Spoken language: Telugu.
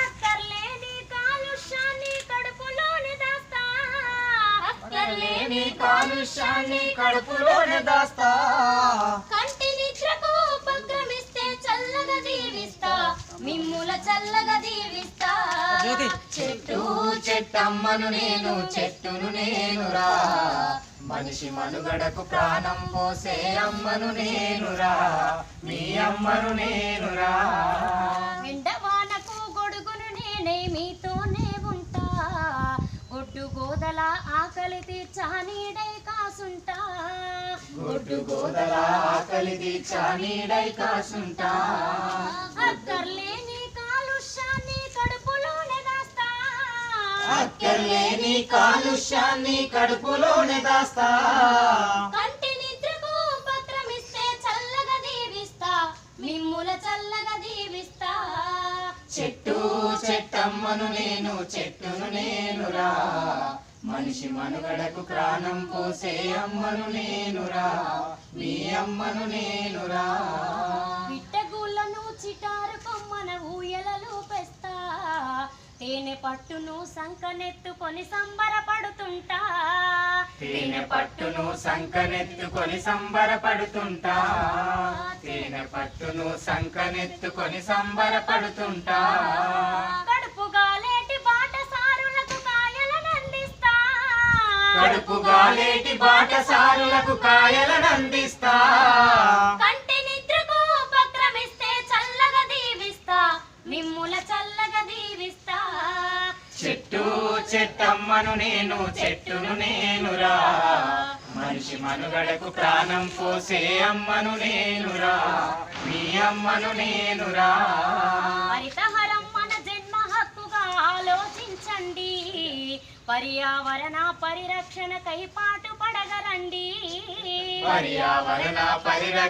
అక్కర్లేని కాలుష్యాన్ని కడుపులోని దాస్తా. లేని కాలుష్యాన్ని కడుపులోనే దాస్తా. కంటి నిద్రకు ఉపక్రమిస్తే చల్లగా దీవిస్తా మిమ్ముల చల్లగా దీవిస్తా. చెట్టు చెట్టమ్మను నేను చెట్టును నేనురా మనిషి మనుగడకు ప్రాణం పోసే అమ్మను నేనురా మీ అమ్మను నేనురా నేనే మీతోనే ఉంటా. ఒడ్డు గోదల ఆకలి తీర్చా నీడై కాసుంటా. గొడ్డు గోదల ఆకలి దీక్షా నీడై కాసుంటా. అక్కర్లేని కాలుష్యాన్ని కడుపులోనే దాస్తా. అక్కర్లేని కాలుష్యాన్ని కడుపులోనే దాస్తా. కంటి నిద్రకు ఉపక్రమిస్తే చల్లగా దీవిస్తా. మిమ్ముల చల్లగా దీవిస్తా. చెట్టు చెట్టమ్మను నేను చెట్టును నేనురా మనిషి మనుగడకు ప్రాణం పోసే అమ్మను నేనురా మీ అమ్మను నేనురా పిట్టగుళ్ళను చిటారు కొమ్మన ఊయలలు పెస్తా. తేనె పట్టును సంకనెత్తుకొని సంబరపడుతుంటా. తేనె పట్టును సంకనెత్తుకొని సంబరపడుతుంటా. పట్టును సంకనెత్తుకొని సంబరపడుతుంటా. కడుపుగా లేటి బాట సారులకు కాయలను అందిస్తా. కడుపుగా లేటి బాటసారులకు కాయలను అందిస్తా. కంటి నిద్రకు ఉపక్రమిస్తే చల్లగా దీవిస్తా. మిమ్ముల చల్లగా దీవిస్తా. చెట్టు చెట్టమ్మను నేను చెట్టును మనిషి మనుగడకు ప్రాణం పోసే అమ్మను నేనురా. మీ అమ్మను నేనురా. హరితహరం మన జన్మ హక్కుగా ఆలోచించండి. పర్యావరణ పరిరక్షణకై పాటు పడగరండి పర్యావరణ పరిరక్షణ